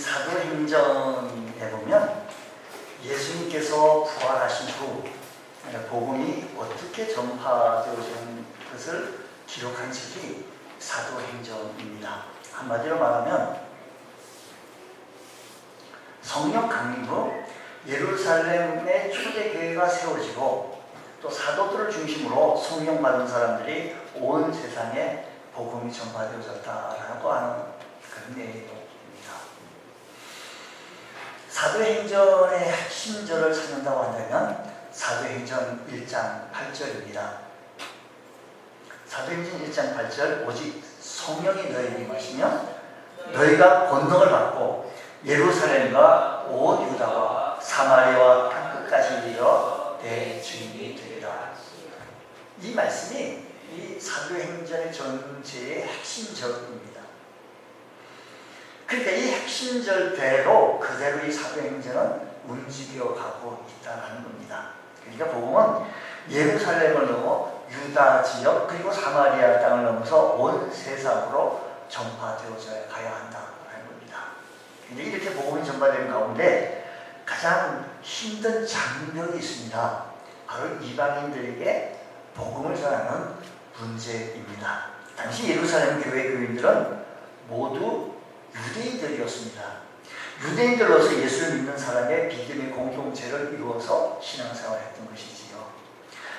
사도행전에 보면 예수님께서 부활하신 후 복음이 어떻게 전파되어지는 것을 기록한 책이 사도행전입니다. 한마디로 말하면 성령 강림 후 예루살렘의 초대교회가 세워지고 또 사도들을 중심으로 성령 받은 사람들이 온 세상에 복음이 전파되어졌다라고 하는 그런 내용입니다. 사도행전의 핵심절을 찾는다고 한다면 사도행전 1장 8절입니다. 사도행전 1장 8절 오직 성령이 너희에게 임하시면 너희가 권능을 받고 예루살렘과 온 유다와 사마리아와 땅 끝까지 이르러 내 주인이 되리라. 이 말씀이 이 사도행전의 전체의 핵심절입니다. 그러니까 이 핵심절대로 그대로 이 사도행전은 움직여 가고 있다는 겁니다. 그러니까 복음은 예루살렘을 넘어 유다 지역 그리고 사마리아 땅을 넘어서 온 세상으로 전파되어져 가야 한다는 겁니다. 근데 이렇게 복음이 전파되는 가운데 가장 힘든 장벽이 있습니다. 바로 이방인들에게 복음을 전하는 문제입니다. 당시 예루살렘 교회 교인들은 모두 유대인들이었습니다. 유대인들로서 예수를 믿는 사람의 믿음의 공동체를 이루어서 신앙생활을 했던 것이지요.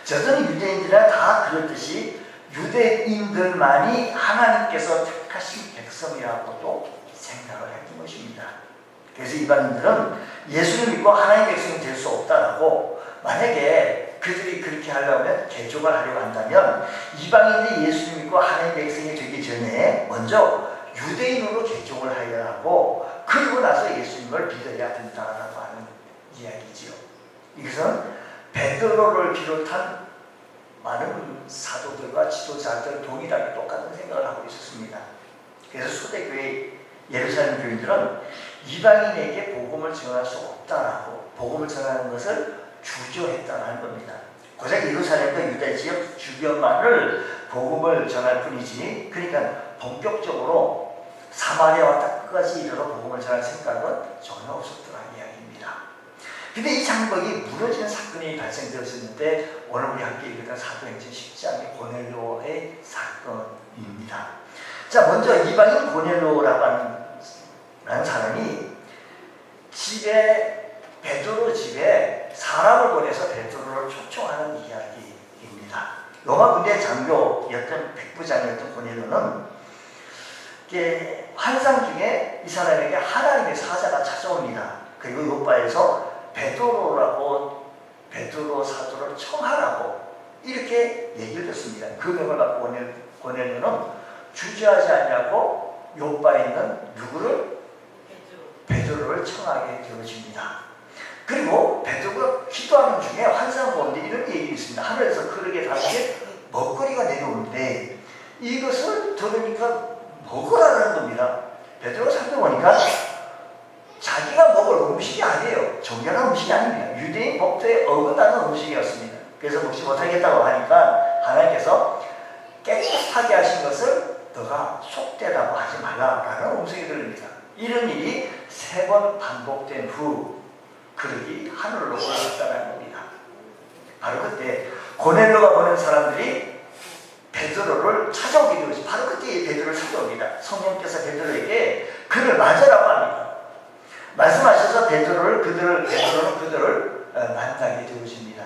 저는 유대인들이나 다 그렇듯이 유대인들만이 하나님께서 택하신 백성이라고도 생각을 했던 것입니다. 그래서 이방인들은 예수를 믿고 하나님의 백성이 될 수 없다라고 만약에 그들이 그렇게 하려면 개종을 하려고 한다면 이방인들이 예수를 믿고 하나님의 백성이 되기 전에 먼저 유대인으로 개종을 하여야 하고 그리고 나서 예수님을 믿어야 된다라고 하는 이야기지요. 이것은 베드로를 비롯한 많은 사도들과 지도자들 동일하게 똑같은 생각을 하고 있었습니다. 그래서 초대교회 예루살렘 교인들은 이방인에게 복음을 전할 수 없다라고 복음을 전하는 것을 주저했다는 겁니다. 고작 예루살렘과 유다 지역 주변만을 복음을 전할 뿐이지 그러니까 본격적으로 사마리아와 땅까지 이르러 복음을 전할 생각은 전혀 없었더라는 이야기입니다. 근데 이 장벽이 무너지는 사건이 발생되었었는데 오늘 우리 함께 읽었던 사도행전 10장의 고넬로의 사건입니다. 자 먼저 이방인 고넬로라고 하는 사람이 집에 베드로 집에 사람을 보내서 베드로를 초청하는 이야기입니다. 로마 군대 장교였던 백부장이었던 고넬로는 환상 중에 이 사람에게 하나님의 사자가 찾아옵니다. 그리고 요바에서 베드로라고 베드로 사도를 청하라고 이렇게 얘기를 했습니다. 그 명을 받고 고넬로는 주저하지 않냐고 요바에 있는 누구를 베드로를 청하게 되어집니다. 그리고 베드로가 기도하는 중에 환상 보는데 이런 얘기 있습니다. 하늘에서 그릇에 담긴 먹거리가 내려오는데 이것을 들으니까 먹으라는 겁니다. 베드로가 살펴보니까 자기가 먹을 음식이 아니에요. 정결한 음식이 아닙니다. 유대인 법도에 어긋나는 음식이었습니다. 그래서 먹지 못하겠다고 하니까 하나님께서 깨끗하게 하신 것을 너가 속되다고 하지 말라라는 음성이 들립니다. 이런 일이 세 번 반복된 후 그릇이 하늘로 올라갔다는 겁니다. 바로 그때 고넬로가 보낸 사람들이 베드로를 찾아오게 되었죠. 바로 그때 베드로를 찾아옵니다. 성령께서 베드로에게 그를 맞으라고 합니다. 말씀하셔서 베드로를 그들을 베드로는 그들을 만나게 되어집니다.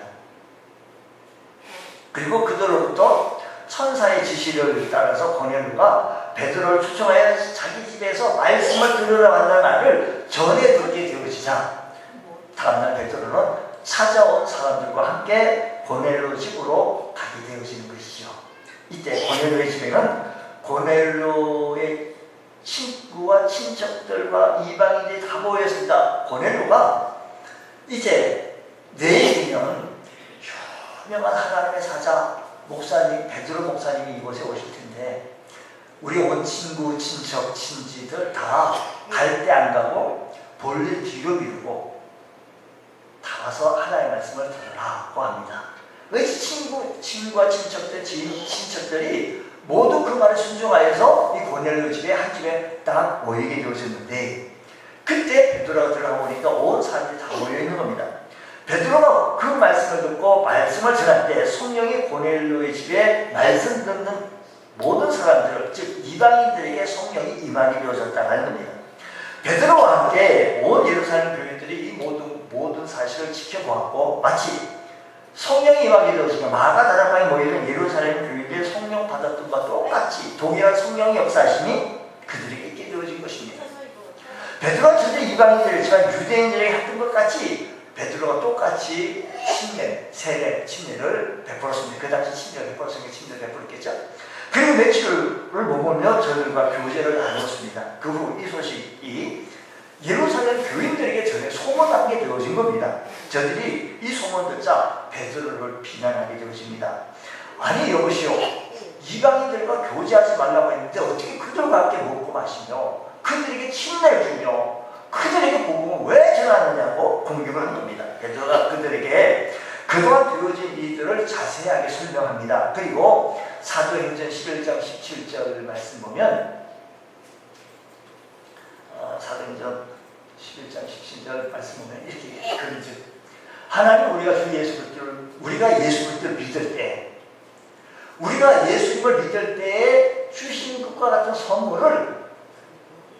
그리고 그들로부터 천사의 지시를 따라서 고넬로가 베드로를 초청하여 자기 집에서 말씀을 들으러 간다는 말을 전해 듣게 되어지자 다음날 베드로는 찾아온 사람들과 함께 고넬로 집으로 가게 되어지는 것이죠. 이때 고넬로의 집에는 고넬로의 친구와 친척들과 이방인들이 다 모였습니다. 고넬로가 이제 내일이면 유명한 하나님의 사자 목사님 베드로 목사님이 이곳에 오실 텐데 우리 온 친구 친척 친지들 다 갈 때 안 가고 볼일 뒤로 미루고 다 와서 하나님의 말씀을 들으라고 합니다. 그 친구 친구와 친척들 지인 친척들이 모두 그 말을 순종하여서 이 고넬로 집에 한 집에 딱 모이게 되었는데 그때 베드로가 들어가 보니까 온 사람들이 다 모여 있는 겁니다. 베드로가 그 말씀을 듣고 말씀을 전할 때 성령이 고넬로의 집에 말씀 듣는 모든 사람들, 즉 이방인들에게 성령이 임하게 되어졌다는 겁니다. 베드로와 함께 온 예루살렘 교인들이 이 모든 모든 사실을 지켜보았고 마치 성령이 임하게 되어지면 마가 다락방에 모이는 예루살렘 교인들 성령 받았던 것과 똑같이 동일한 성령의 역사심이 그들에게 있게 되어진 것입니다. 베드로가 전에 이방인들이지만 유대인들에게 했던 것 같이 베드로가 똑같이 침례, 세례, 침례를 베풀었습니다. 그 당시 침례를 베풀었으니까 침례를 베풀었겠죠. 그리고 며칠을 머물며 저들과 교제를 나눴습니다. 그 후 이 소식이 예루살렘 교인들에게 전해 소문나게 되어진 겁니다. 저들이 이 소문 듣자 베드로를 비난하게 되어집니다. 아니 여보시오 이방인들과 교제하지 말라고 했는데 어떻게 그들과 함께 먹고 마시며 그들에게 침례를 주며 그들에게 복음을 왜 전하느냐고 공격을 한 겁니다. 베드로가 그들에게 그동안 되어진 일들을 자세하게 설명합니다. 그리고 사도행전 11장 17절 말씀 보면 어, 사도행전 11장 17절 말씀 보면 이렇게 그런즉 하나님 우리가 주 예수 그리스도를 우리가 예수 그리스도를 믿을 때 우리가 예수님을 믿을 때에 주신 것과 같은 선물을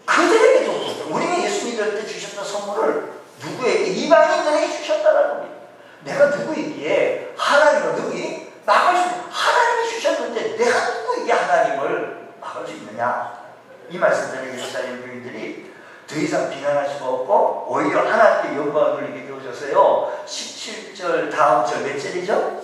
그들에게 줬고 우리가 예수 믿을 때 주셨던 선물을 누구에게? 이방인들에게 주셨다는 겁니다. 내가 누구이기에 하나님을 누구이 막을 수 하나님이 주셨는데 내가 누구이기에 하나님을 막을 수 있느냐 이 말씀들을 예루살렘 교인들이 더 이상 비난할 수가 없고 오히려 하나님께 영광을 돌리게 되어졌어요 17절 다음 절 몇 절이죠?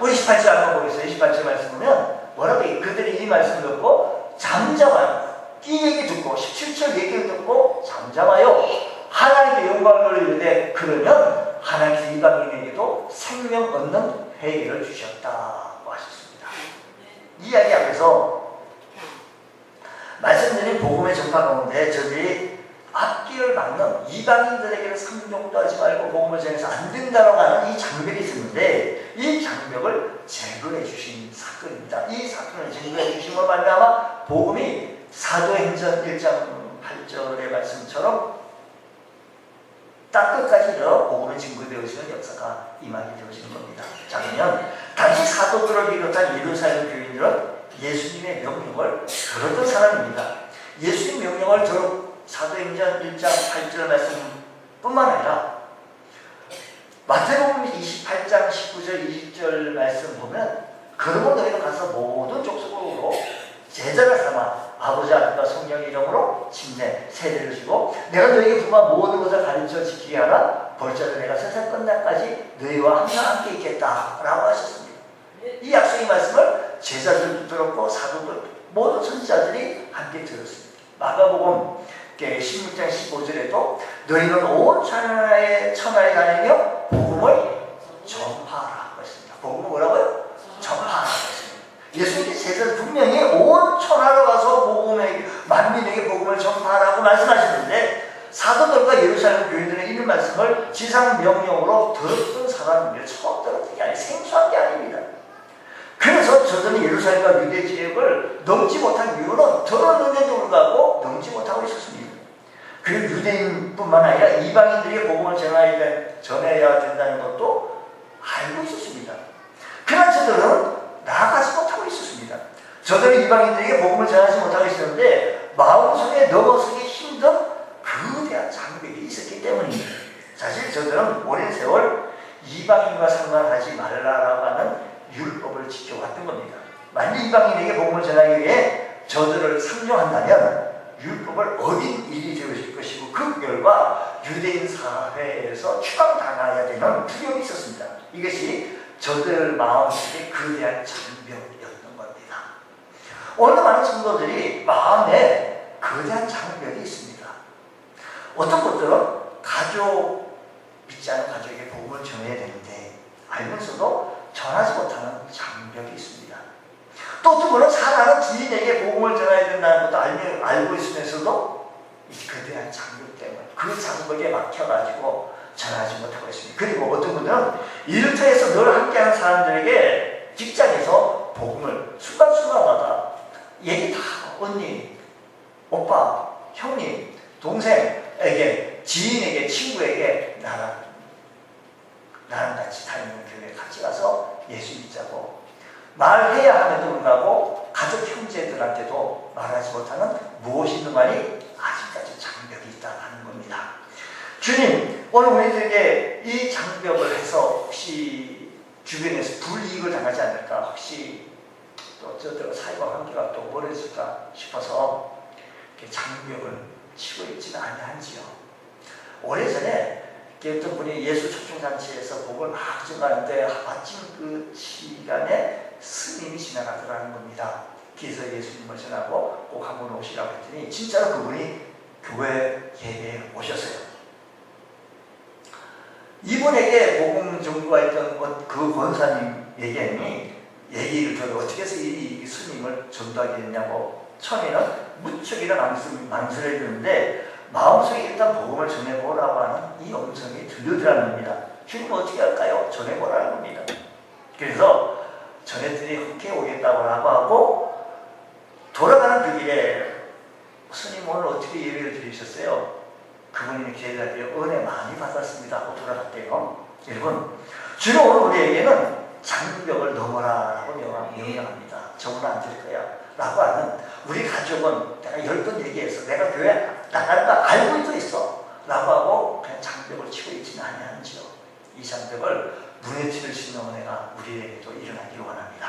우리 18절 한번 보겠어요 18절 말씀 보면 뭐라고 해? 그들이 이 말씀을 듣고 잠잠하여 이 얘기 듣고 17절 얘기를 듣고 잠잠하여 하나님께 영광을 돌리는데 그러면 하나님께서 이방인에게도 생명 얻는 회개를 주셨다고 하셨습니다. 이 이야기 앞에서 말씀드린 복음의 전파 가운데 저들이 막는 이방인들에게는 상종도 하지 말고 복음을 전해서 안 된다고 하는 이 장벽이 있었는데 이 장벽을 제거해 주신 사건입니다. 이 사건을 제거해 주심으로 말미암아 복음이 사도행전 1장 8절의 말씀처럼 딱 끝까지 이어 복음의 증거되어지는 역사가 임하게 되어지는 겁니다. 자 그러면 당시 사도들을 비롯한 예루살렘 교인들은 예수님의 명령을 들었던 사람입니다. 예수님 명령을 들어 사도행전 1장 8절 말씀뿐만 아니라 마태복음 28장 19절 20절 말씀 보면 그러면 너희는 가서 모든 족속으로 제자를 삼아 아버지 아들과 성령의 이름으로 침례 세례를 주고 내가 너희에게 부만 모든 것을 가르쳐 지키게 하라 벌자를 내가 세상 끝날까지 너희와 항상 함께 있겠다라고 하셨습니다. 이 약속의 말씀을 제자들도 들었고 사도들 모든 선지자들이 함께 들었습니다. 마가복음 16장 15절에도 너희는 온 천하에 천하에 다니며 복음을 전파하라 했습니다. 복음을 뭐라고요? 전파하라 했습니다. 예수님께서 분명히 온 천하로 가서 복음에게 만민에게 복음을 전파하라고 말씀하셨는데 사도들과 예루살렘 교인들의 이런 말씀을 지상 명령으로 들었던 사람입니다. 처음 들었던 게 아니 생소한 게 아닙니다. 그래서 저들은 예루살렘과 유대 지역을 넘지 못한 이유는 들었는데도 불구하고 넘지 못하고 있었습니다. 그리고 유대인뿐만 아니라 이방인들에게 복음을 전해야, 전해야 된다는 것도 알고 있었습니다. 그러나 저들은 나아가지 못하고 있었습니다. 저들은 이방인들에게 복음을 전하지 못하고 있었는데 마음속에 넘어서기 힘든 그대한 장벽이 있었기 때문입니다. 사실 저들은 오랜 세월 이방인과 상관하지 말라라고 하는 율법을 지켜왔던 겁니다. 만약 이방인에게 복음을 전하기 위해 저들을 상정한다면 율법을 어긴 일이 되어질 것이고 그 결과 유대인 사회에서 추방당해야 되는 두려움이 있었습니다. 이것이 저들 마음속에 거대한 장벽이었던 겁니다. 오늘 많은 성도들이 마음에 거대한 장벽이 있습니다. 어떤 것들은 가족, 믿지 않은 가족에게 복음을 전해야 되는데 알면서도 전하지 못하는 장벽이 있습니다. 또 어떤 분은 사랑하는 지인에게 복음을 전해야 된다는 것도 알며, 알고 있으면서도 이 거대한 장벽 때문에 그 장벽에 막혀가지고 전하지 못하고 있습니다. 그리고 어떤 분들은 일터에서 늘 함께하는 사람들에게 직장에서 복음을 순간순간마다 얘기 다 언니, 오빠, 형님, 동생 에게 지인에게 친구에게 나랑 나랑 같이 다니는 교회 같이 가서 예수 믿자고 말해야 함에도 불구하고 가족 형제들한테도 말하지 못하는 무엇이 있는 말이 아직까지 장벽이 있다는 겁니다. 주님 오늘 우리들에게 이 장벽을 해서 혹시 주변에서 불이익을 당하지 않을까 혹시 또 저들과 사이와 관계가 또 멀어질까 싶어서 장벽을 치고 있지는 아니한지요. 오래전에 어떤 분이 예수 초청잔치에서 복을 막 증가하는데 마침 그 시간에 스님이 지나가더라는 겁니다. 그래서 예수님을 전하고 꼭 한번 오시라고 했더니 진짜로 그분이 교회 예배에 오셨어요. 이분에게 복음 전구했던 그 권사님에게 얘기를 들어 어떻게 해서 이, 이 스님을 전도하게 됐냐고 처음에는 무척이나 망설, 망설여졌는데 마음속에 일단 복음을 전해보라고 하는 이 음성이 들려더라는 겁니다. 지금 어떻게 할까요? 전해보라는 겁니다. 그래서 전해들이 함께 오겠다고 하고 돌아가는 그 길에 스님 오늘 어떻게 예배를 드리셨어요? 그분이 기회자들이 은혜 많이 받았습니다 하고 돌아갔대요. 여러분, 주로 오늘 우리에게는 장벽을 넘어라라고 명령합니다. 저는 안될 거야. 라고 하는 우리 가족은 내가 열 번 얘기해서 내가 교회 나가는 거 알고 있어. 라고 하고 그냥 장벽을 치고 있지는 아니하는지요. 이 장벽을 무너뜨릴 수 있는 은혜가 우리에게도 일어나기를 원합니다.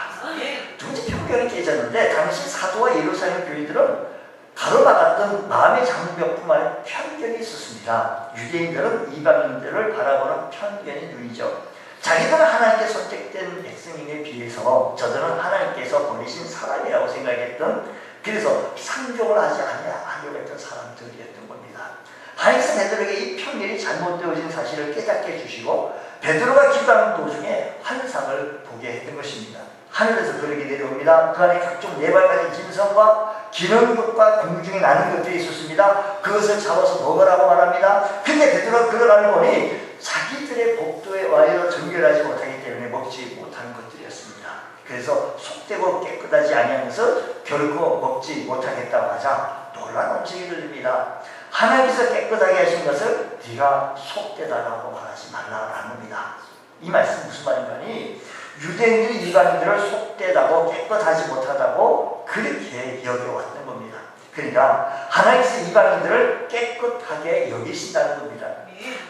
두 번째 편견이 깨졌는데 당시 사도와 예루살렘 교인들은 가로막았던 마음의 장벽뿐만 아니라 편견이 있었습니다. 유대인들은 이방인들을 바라보는 편견이 눈이죠. 자기들은 하나님께 선택된 백성임에 비해서 저들은 하나님께서 보내신 사람이라고 생각했던 그래서 상종을 하지 아니하려고 했던 사람들이었던 겁니다. 하나님께서 베드로에게 이 편견이 잘못되어진 사실을 깨닫게 해주시고 베드로가 기도하는 도중에 환상을 보게 했던 것입니다. 하늘에서 그렇게 내려옵니다. 그 안에 각종 네 발까지 진성과 기름 것과 공중에 나는 것들이 있었습니다. 그것을 잡아서 먹으라고 말합니다. 근데 베드로가 그걸 알고 보니 자기들의 복도에 와여 정결하지 못하기 때문에 먹지 못하는 것들이었습니다. 그래서 속되고 깨끗 하지 아니하면서 결코 먹지 못하겠다고 하자 놀란 음성이 들립니다. 하나님께서 깨끗하게 하신 것을 네가 속되다라고 말하지 말라라는 겁니다. 이 말씀 무슨 말인가니 유대인들이 이방인들을 속되다고 깨끗하지 못하다고 그렇게 여겨왔던 겁니다. 그러니까 하나님께서 이방인들을 깨끗하게 여기신다는 겁니다.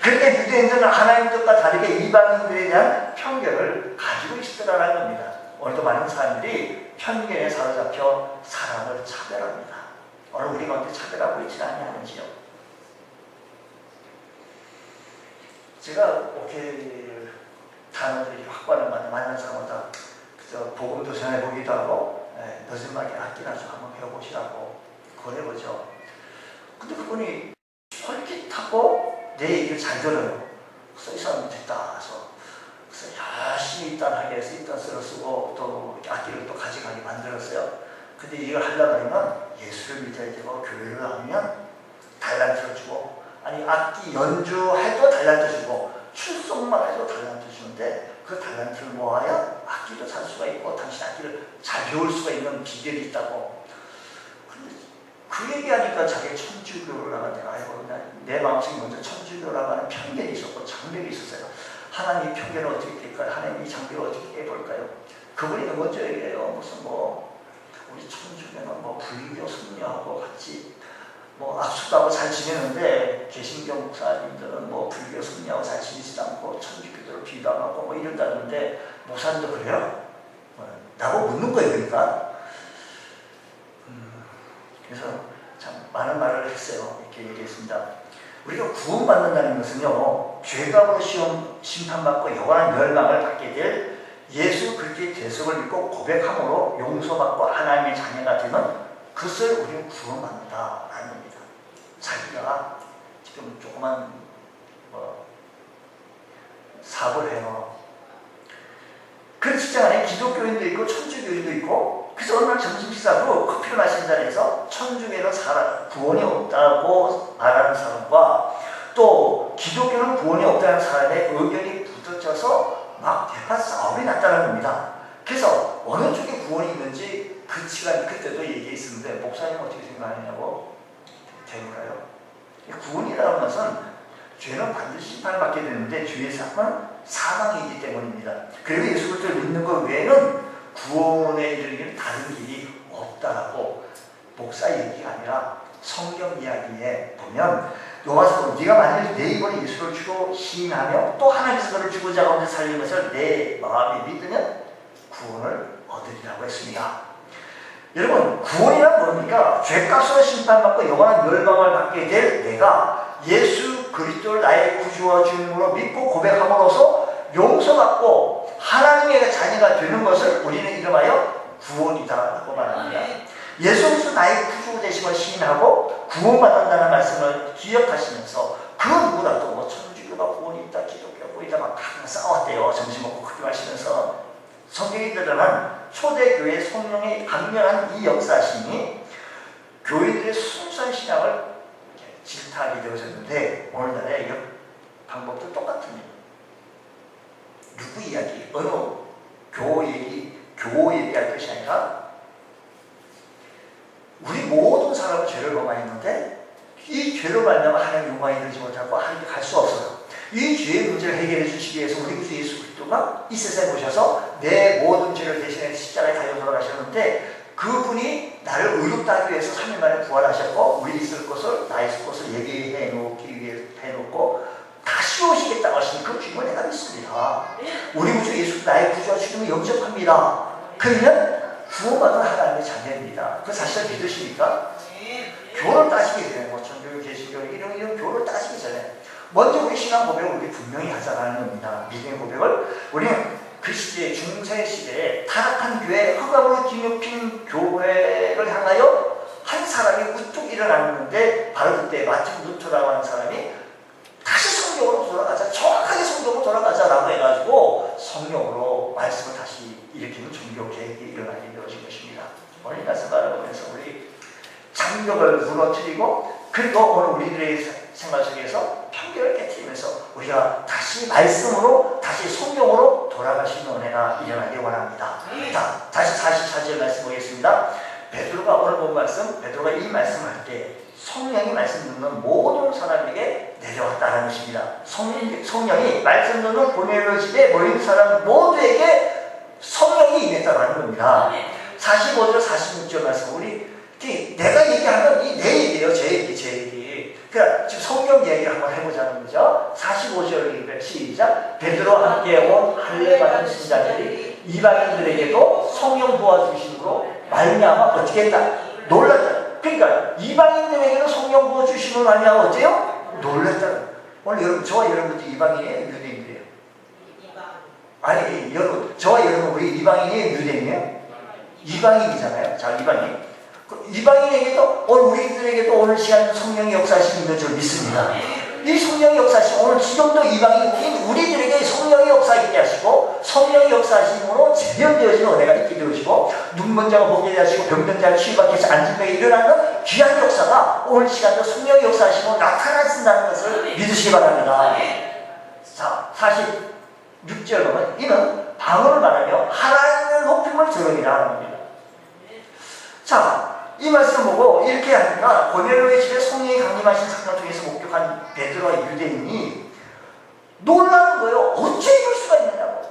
그런데 유대인들은 하나님들과 다르게 이방인들에 대한 편견을 가지고 있더라는 겁니다. 오늘도 많은 사람들이 편견에 사로잡혀 사람을 차별합니다. 오늘 우리 가운데 차별하고 있지 아니하는지요. 제가 오케이를 단어들이 확관을 만난 사람마다 그저 복음도 전해보기도 하고 예, 악기나 좀 한번 배워보시라고 권해보죠. 근데 그분이 솔깃하고 내 얘기를 잘 들어요. 그래서 이 사람이 됐다. 그래서, 그래서 열심히 일단 하게 해서 일단 쓰러 쓰고 또 악기를 또 만들었어요. 근데 이걸 하려면 예수를 믿어야 되고 교회를 하면 달란트를 주고 아니 악기 연주할 도 달란트 주고 출석만 해도 달란트 주는데 그 달란트를 모아야 악기도 잘 수가 있고 당신 악기를 잘 배울 수가 있는 비결이 있다고 그 얘기하니까 자기 천주교를 나가는데 아이고 내 마음속에 먼저 천주교라고 하는 편견이 있었고 장벽이 있었어요 하나님 편견을 어떻게 깰까요? 하나님 이 장벽을 어떻게 깨볼까요? 그분이 먼저 얘기해요. 무슨 뭐 우리 천주교는 뭐 불교 승려하고 같이 뭐 악수하고 잘 지내는데 개신교 목사님들은 뭐 불교 승려하고 잘 지내지도 않고 천주교들을 비방하고 뭐 이런다는데 목사님도 그래요? 뭐, 라고 묻는 거예요 그러니까. 음, 그래서 참 많은 말을 했어요. 이렇게 얘기했습니다. 우리가 구원받는다는 것은요 죄값으로 시험, 심판받고 영원한 멸망을 받게 될 그리스도의 대속을 믿고 고백함으로 용서받고 하나님의 자녀가 되는 그것을 우리는 구원받는다라는 겁니다. 자기가 지금 조그만 뭐 사업을 해요. 그 직장 안에 기독교인도 있고 천주교인도 있고 그래서 어느 날 점심 식사로 커피를 마시는 자리에서 천주교는 사람 구원이 없다고 말하는 사람과 또 기독교는 구원이 없다는 사람의 의견이 부딪혀서 막 대파 싸움이 났다는 겁니다. 그래서 어느 쪽에 구원이 있는지 그 시간 그때도 얘기했었는데 목사님 어떻게 생각하느냐고 대물어요. 구원이라는 것은 죄는 반드시 심판받게 되는데 죄의 삶은 사망이기 때문입니다. 그리고 예수 그리스도를 믿는 것 외에는 구원에 이르기는 다른 길이 없다라고 목사 얘기가 아니라 성경 이야기에 보면 요마서 네가 만일 내 입으로 예수를 주로 시인하며 또 하나님께서 그를 죽은 자 가운데 살린 것을 내 마음에 믿으면 구원을 얻으리라고 했습니다. 여러분 구원이란 뭡니까? 죄값으로 심판받고 영원한 멸망을 받게 될 내가 예수 그리스도를 나의 구주와 주님으로 믿고 고백함으로써 용서받고 하나님의 자녀가 되는 것을 우리는 이름하여 구원이다라고 말합니다. 예수 그리스도 나의 구주 되심을 시인하고 구원받는다는 말씀을 기억하시면서 그 누구라도 뭐 천주교가 구원이 있다 기독교가 구원이 있다 막 항상 싸웠대요. 점심 먹고 그렇게 마시면서 드러난 초대교회 성령의 강렬한 이 역사심이 교회들의 순수한 신앙을 질타하게 되어졌는데 오늘날의 이 방법도 똑같습니다. 누구 이야기, 어느 교 얘기, 교 얘기할 것이 아니라 우리 모든 사람은 죄를 범하였는데 이 죄로 말미암아 하나님 영광이 되지 못하고 하나님 갈수 없어요. 이 죄의 문제를 해결해 주시기 위해서 우리 구주 예수 그리스도가 이 세상에 오셔서 내 모든 죄를 대신해 십자가에 달려 돌아가셨는데 그분이 나를 의롭다 하기 위해서 3일 만에 부활하셨고 우리 있을 것을 나 있을 것을 얘기해 놓기 위해 해놓고 다시 오시겠다고 하신 그 주님을 내가 믿습니다. 우리 구주 예수 나의 구주와 주님을 영접합니다. 그러면 구원받은 하나님의 자녀입니다. 그 사실을 믿으십니까? 교를 따지기 전에 뭐 천주교, 개신교 이런 이런 교를 따지기 전에 먼저 우리 신앙 고백을 우리 분명히 하자라는 겁니다. 믿음의 고백을 우리는 그 시대에 중세 시대에 타락한 교회 흑암으로 뒤덮인 교회를 향하여 한 사람이 우뚝 일어났는데 바로 그때 마틴 루터라고 하는 사람이 다시 성경으로 돌아가자 정확하게 성경으로 돌아가자라고 해가지고 성경으로 말씀을 다시 일으키는 종교 계획이 일어나게 되어진 것입니다. 오늘 말씀 바라보면서 우리 장벽을 무너뜨리고 그리고 오늘 우리들의 생활 속에서 편견을 깨뜨리면서 우리가 다시 말씀으로 다시 성경으로 돌아가시는 은혜가 일어나기 원합니다. 자, 다시 44절 말씀 보겠습니다. 베드로가 오늘 본 말씀, 베드로가 이 말씀을 할 때 성령이 말씀 듣는 모든 사람에게 내려왔다는 것입니다. 성, 성령이 말씀 듣는 고넬로 집에 모인 사람 모두에게 성령이 임했다는 겁니다. 45절, 46절 말씀 우리 내가 얘기하는 이내 얘기예요. 제 얘기, 제 얘기. 그러니까 지금 성경 얘기를 한번 해보자는 거죠. 45절 시작. 베드로와 함께 온 할례 받은 신자들이 이방인들에게도 성령 부어주심으로 말미암아 어떻게 했다? 놀랐다. 그러니까 이방인들에게도 성령 부어주심으로 말미암아 어때요? 놀랐다. 오늘 여러분 저와 여러분도 이방인이에요? 유대인이에요? 아니 여러분 저와 여러분 우리 이방인이에요? 유대인이에요? 이방인이잖아요. 자 이방인. 그 이방인에게도 우리들에게도 오늘 시간 성령의 역사하심 있는 줄 믿습니다. 이 성령의 역사하심 오늘 지금도 이방인 우리들에게 성령의 역사 있게 하시고 성령의 역사하심으로 재현되어지는 은혜가 있게 되어지고 눈먼 자가 보게 하시고 병든 자를 치유받게 해서 앉은 에 일어나는 귀한 역사가 오늘 시간도 성령의 역사하심으로 나타나신다는 것을 믿으시기 바랍니다. 자, 46절 보면 이는 방언을 말하며 하나님의 높임을 드러내라 하는 겁니다. 자, 이 말씀 보고 이렇게 하니까 고넬로의 집에 성령이 강림하신 사건을 통해서 목격한 베드로와 유대인이 놀라는 거예요. 어째 이럴 수가 있느냐고.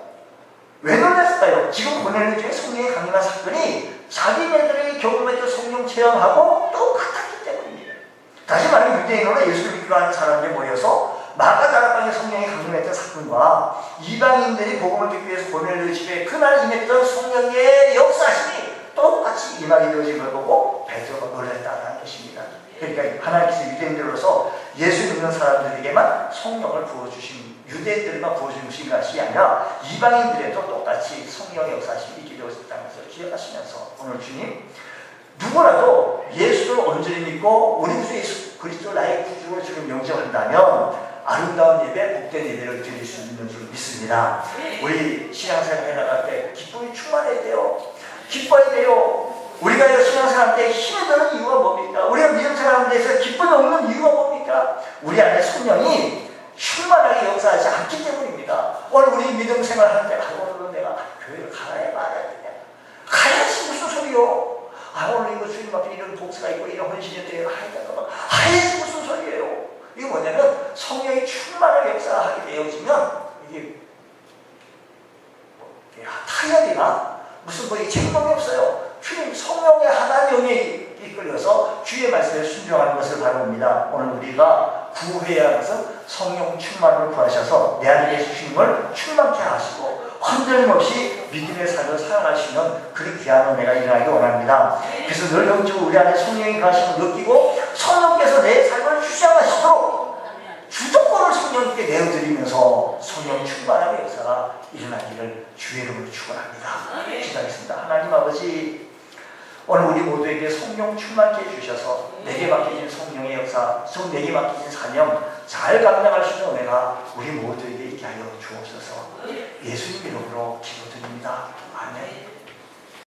왜 놀랐을까요? 지금 고넬로 집에 성령이 강림한 사건이 자기네들이 경험했던 성령 체험하고 똑같았기 때문입니다. 다시 말하면 유대인으로 예수를 믿기로 하는 사람들이 모여서 마가다락방에 성령이 강림했던 사건과 이방인들이 복음을 듣기 위해서 고넬로 집에 그날 임했던 성령의 역사심이 똑같이 되어진 걸 보고 베드로가 놀랐다는 것입니다. 그러니까 하나님께서 유대인들로서 예수 믿는 사람들에게만 성령을 부어주신 유대인들만 부어주신 것이 아니라 이방인들에도 똑같이 성령의 역사심이 있게 되었다는 것을 기억하시면서 오늘 주님 누구라도 예수를 온전히 믿고 우리 구주 예수 그리스도 나의 구주로 지금 영접한다면 아름다운 예배, 복된 예배를 드릴 수 있는 줄 믿습니다. 우리 신앙생활 해나갈 때 기쁨이 충만해야 돼요. 기뻐야 돼요. 우리가 이 신앙생활 때 힘이 드는 이유가 뭡니까? 우리가 믿음생활하는 데서 기쁨이 없는 이유가 뭡니까? 우리 안에 성령이 충만하게 역사하지 않기 때문입니다. 오늘 우리 믿음생활 하는 때, 아, 오늘은 내가 교회를 가야 말아야 되냐? 가야지 무슨 소리요? 아, 오늘 이거 주님 앞에 이런 복수가 있고 이런 헌신이 돼요. 하야지 무슨 소리예요? 이게 뭐냐면 성령이 충만하게 역사하게 되어지면 이게 뭐 이게 타협이나 무슨 뭐 책임이 없어요. 주님 성령의 하나님 영에 이끌려서 주의 말씀에 순종하는 것을 바랍니다. 오늘 우리가 구해야 해서 성령 충만을 구하셔서 내 안에 계신 주님을 충만케 하시고 흔들림 없이 믿음의 삶을 살아가시는 그런 귀한 은혜가 일어나기 원합니다. 그래서 늘 영적으로 우리 안에 성령이 가심을 느끼고 성령께서 내 삶을 주장하시도록 주도권을 성령께 내어드리면서 성령 충만함의 역사가 일어나기를 주의 이름으로 축원합니다. 기도하겠습니다. 하나님 아버지 오늘 우리 모두에게 성령 충만케 해주셔서 내게 맡겨진 성령의 역사, 성 내게 맡겨진 사명 잘 감당할 수 있는 은혜가 우리 모두에게 있게 하여 주옵소서 예수님 이름으로 기도드립니다. 아멘.